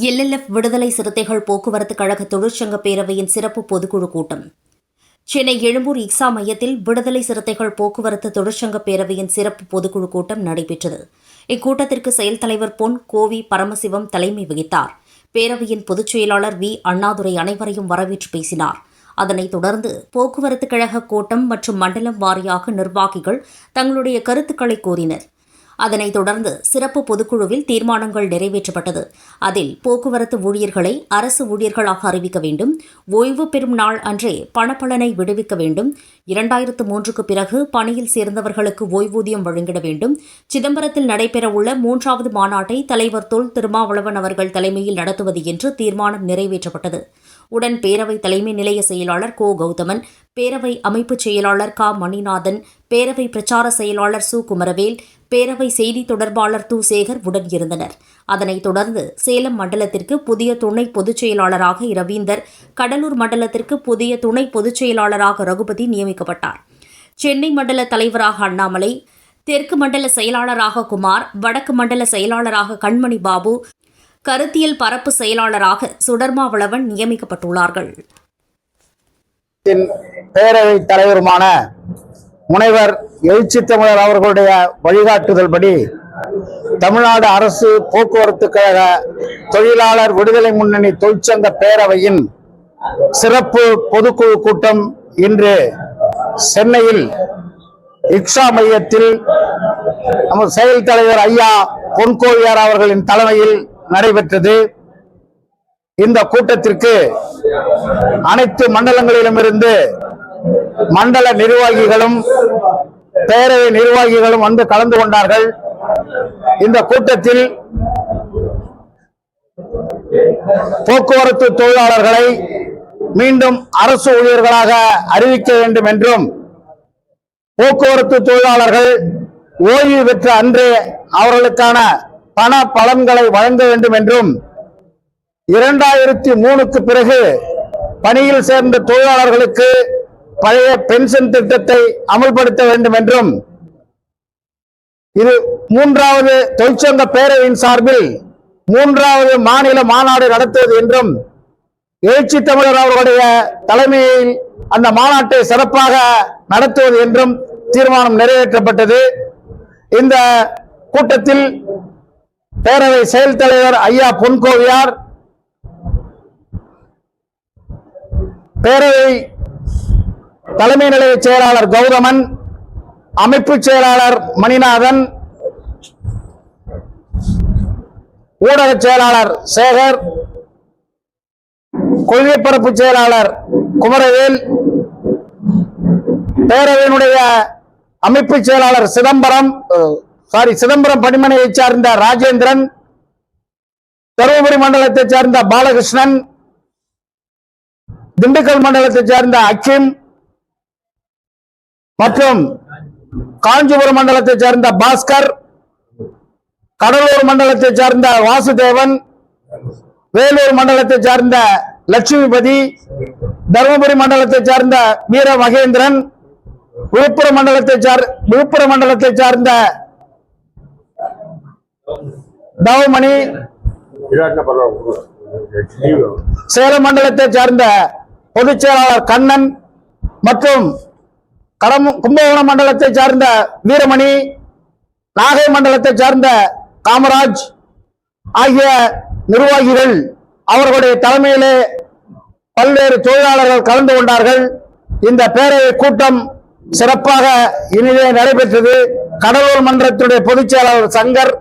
LLF விடுதலை சிறுத்தைகள் போக்குவரத்து கழக தொழிற்சங்க பேரவையின் சிறப்பு பொதுக்குழு கூட்டம். சென்னை எழும்பூர் இக்ஸா மையத்தில் விடுதலை சிறுத்தைகள் போக்குவரத்து தொழிற்சங்க பேரவையின் சிறப்பு பொதுக்குழு கூட்டம் நடைபெற்றது. இக்கூட்டத்திற்கு செயல் தலைவர் பொன் கோவி பரமசிவம் தலைமை வகித்தார். பேரவையின் பொதுச் செயலாளர் வி. அண்ணாதுரை அனைவரையும் வரவேற்று பேசினார். அதனைத் தொடர்ந்து போக்குவரத்து கழக கூட்டம் மற்றும் மண்டலம் வாரியாக நிர்வாகிகள் தங்களுடைய கருத்துக்களை கூறினர். அதனைத் தொடர்ந்து சிறப்பு பொதுக்குழுவில் தீர்மானங்கள் நிறைவேற்றப்பட்டது. அதில் போக்குவரத்து ஊழியர்களை அரசு ஊழியர்களாக அறிவிக்க வேண்டும். ஓய்வு பெறும் நாள் அன்றே பணப்பலனை விடுவிக்க வேண்டும். இரண்டாயிரத்து மூன்றுக்கு பிறகு பணியில் சேர்ந்தவர்களுக்கு ஓய்வூதியம் வழங்கிட வேண்டும். சிதம்பரத்தில் நடைபெறவுள்ள மூன்றாவது மாநாட்டை தலைவர் தொல் திருமாவளவன் அவர்கள் தலைமையில் நடத்துவது என்று தீர்மானம் நிறைவேற்றப்பட்டது. உடன் பேரவை தலைமை நிலைய செயலாளர் கோ கௌதமன் பேரவை அமைப்புச் செயலாளர் க மணிநாதன் பேரவை பிரச்சார செயலாளர் சு. குமரவேல் பேரவை செய்தி தொடர்பாளர் து. சேகர் உடன் இருந்தனர். அதனைத் தொடர்ந்து சேலம் மண்டலத்திற்கு புதிய துணை பொதுச் செயலாளராக ரவீந்தர் கடலூர் மண்டலத்திற்கு புதிய துணை பொதுச் செயலாளராக ரகுபதி நியமிக்கப்பட்டார். சென்னை மண்டல தலைவராக அண்ணாமலை தெற்கு மண்டல செயலாளராக குமார் வடக்கு மண்டல செயலாளராக கண்மணி பாபு கருத்தியல் பரப்பு செயலாளராக சுடர்மாவளவன் நியமிக்கப்பட்டுள்ளார்கள். பேரவைத் தலைவருமான முனைவர் எழுச்சி தமிழர் அவர்களுடைய வழிகாட்டுதல்படி தமிழ்நாடு அரசு போக்குவரத்து கழக தொழிலாளர் விடுதலை முன்னணி தொழிற்சங்க பேரவையின் சிறப்பு பொதுக்குழு கூட்டம் இன்று சென்னையில் இக்ஷா மையத்தில் நமது செயல் தலைவர் ஐயா பொன்கோவியார் அவர்களின் தலைமையில் நடைபெற்றது. இந்த கூட்டத்திற்கு அனைத்து மண்டலங்களிலுமிருந்து மண்டல நிர்வாகிகளும் பேரவை நிர்வாகிகளும் வந்து கலந்து கொண்டார்கள். இந்த கூட்டத்தில் போக்குவரத்து தொழிலாளர்களை மீண்டும் அரசு ஊழியர்களாக அறிவிக்க வேண்டும் என்றும் போக்குவரத்து தொழிலாளர்கள் ஓய்வு பெற்ற அன்றே அவர்களுக்கான பண பலன்களை வழங்க வேண்டும் என்றும் இரண்டாயிரத்தி மூணுக்கு பிறகு பணியில் சேர்ந்த தொழிலாளர்களுக்கு பழைய பென்ஷன் திட்டத்தை அமல்படுத்த வேண்டும் என்றும் இது மூன்றாவது தொழிற்சங்க பேரவையின் சார்பில் மூன்றாவது மாநில மாநாடு நடத்துவது என்றும் எழுச்சி தமிழர் அவர்களுடைய தலைமையில் அந்த மாநாட்டை சிறப்பாக நடத்துவது என்றும் தீர்மானம் நிறைவேற்றப்பட்டது. இந்த கூட்டத்தில் பேரவை செயல் தலைவர் ஐயா பொன்கோவியார். பேரவை தலைமை நிலைய செயலாளர் கௌதமன் அமைப்பு செயலாளர் மணிநாதன் ஊடக செயலாளர் சேகர் கொள்கை பரப்பு செயலாளர் குமரவேல் பேரவையினுடைய அமைப்பு செயலாளர் சிதம்பரம் சாரி சிதம்பரம் பணிமனையை சார்ந்த ராஜேந்திரன் தருமபுரி மண்டலத்தை சார்ந்த பாலகிருஷ்ணன் திண்டுக்கல் மண்டலத்தை சேர்ந்த அக்கிம் மற்றும் காஞ்சிபுரம் மண்டலத்தை சேர்ந்த பாஸ்கர் கடலூர் மண்டலத்தை சேர்ந்த வாசுதேவன் வேலூர் மண்டலத்தை சார்ந்த லட்சுமிபதி தருமபுரி மண்டலத்தை சார்ந்த வீர மகேந்திரன் விழுப்புரம் மண்டலத்தை சார் விழுப்புரம் மண்டலத்தை சார்ந்த தவமணி சேலம் மண்டலத்தை சார்ந்த பொதுச் செயலாளர் கண்ணன் மற்றும் கடம கும்பகோணம் மண்டலத்தை சார்ந்த வீரமணி நாகை மண்டலத்தை சார்ந்த காமராஜ் ஆகிய நிர்வாகிகள் அவர்களுடைய தலைமையிலே பல்வேறு தொழிலாளர்கள் கலந்து கொண்டார்கள். இந்த பேரவை கூட்டம் சிறப்பாக இனிதே நடைபெற்றது. கடலூர் மன்றத்துடைய பொதுச் செயலாளர் சங்கர்